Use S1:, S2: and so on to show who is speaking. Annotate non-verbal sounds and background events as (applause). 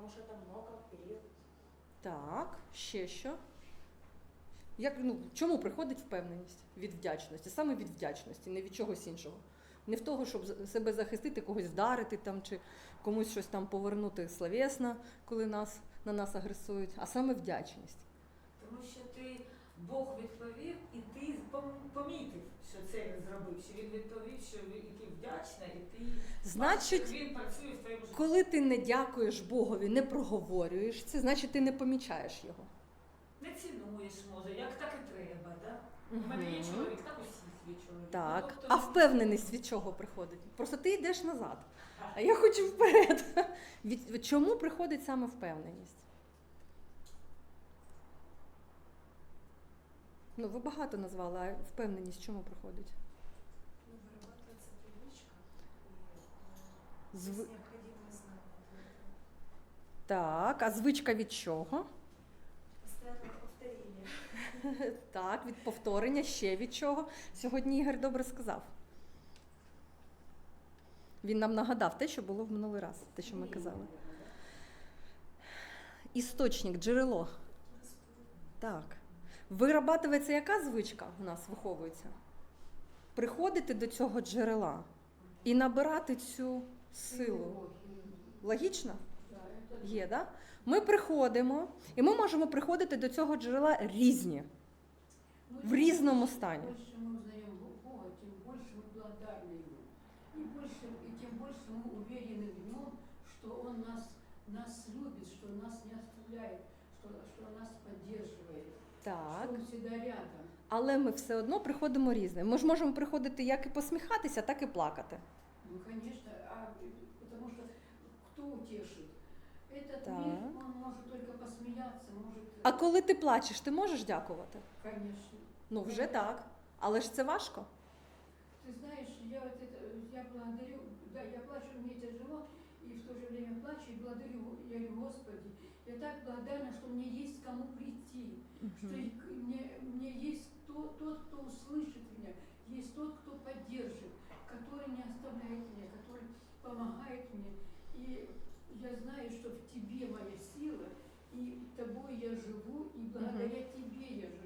S1: потому що там много період.
S2: Так, ще що? Як, ну, чому приходить впевненість від вдячності? Саме від вдячності, не від чогось іншого. Не в того, щоб себе захистити, когось вдарити там, чи комусь щось там повернути словесно, коли нас, на нас агресують, а саме вдячність.
S3: Бог відповів, і ти помітив, що це він зробив, що він відповів, що він який вдячна, і ти
S2: Значить,
S3: бачиш, він працює в твоєму житті.
S2: Коли ти не дякуєш Богові, не проговорюєш це, значить ти не помічаєш його.
S3: Не цінуєш, може, як так і треба, да? У мене є чоловік, так усіх є чоловік.
S2: Так,
S3: Ну, тобто-
S2: а впевненість від чого приходить? Просто ти йдеш назад, а я хочу вперед. (laughs) Від чому приходить саме впевненість? Ну, ви багато назвали, а впевненість чому приходить?
S1: Ну, вырабатывается привычка, и э,
S2: Зв-
S1: есть необходимое знание для этого.
S2: Так, а звичка від чого?
S1: Постоянное повторение. (laughs)
S2: Так, від повторення, ще від чого. Сьогодні Ігор добре сказав. Він нам нагадав те, що було в минулий раз, те, що ми казали. Істочник, джерело. Так. Вирабатується яка звичка у нас виховується? Приходити до цього джерела і набирати цю силу. Логічно? Є, да? Ми приходимо, і ми можемо приходити до цього джерела різні. В різному стані.
S4: Чем больше мы узнаем Бога, тем больше мы благодарны Ему. И, больше, и тем больше мы уверены в Нем, что Он нас, нас любит, что нас не оставляет, что, что Он нас поддерживает,
S2: Так.
S4: что Он всегда рядом.
S2: Але ми все одно приходимо різне. Ми ж можемо приходити як і посміхатися, так і плакати.
S4: Ну, конечно, а, потому что кто утешит? Этот
S2: Так.
S4: мир, он может только посмеяться, может...
S2: А коли ти плачеш, ти можеш дякувати?
S4: Конечно.
S2: Ну, вже так. Але ж це важко.
S4: Ты знаешь, я вот это, я благодарю, да, я плачу, мне тяжело, и в то же время плачу и благодарю, я говорю, Господи, Я так благодарна, что мне есть к кому прийти, что мне, мне есть то- тот, кто услышит меня, есть тот, кто поддержит, который не оставляет меня, который помогает мне. И я знаю, что в тебе моя сила, и тобой я живу, и благодаря тебе я живу.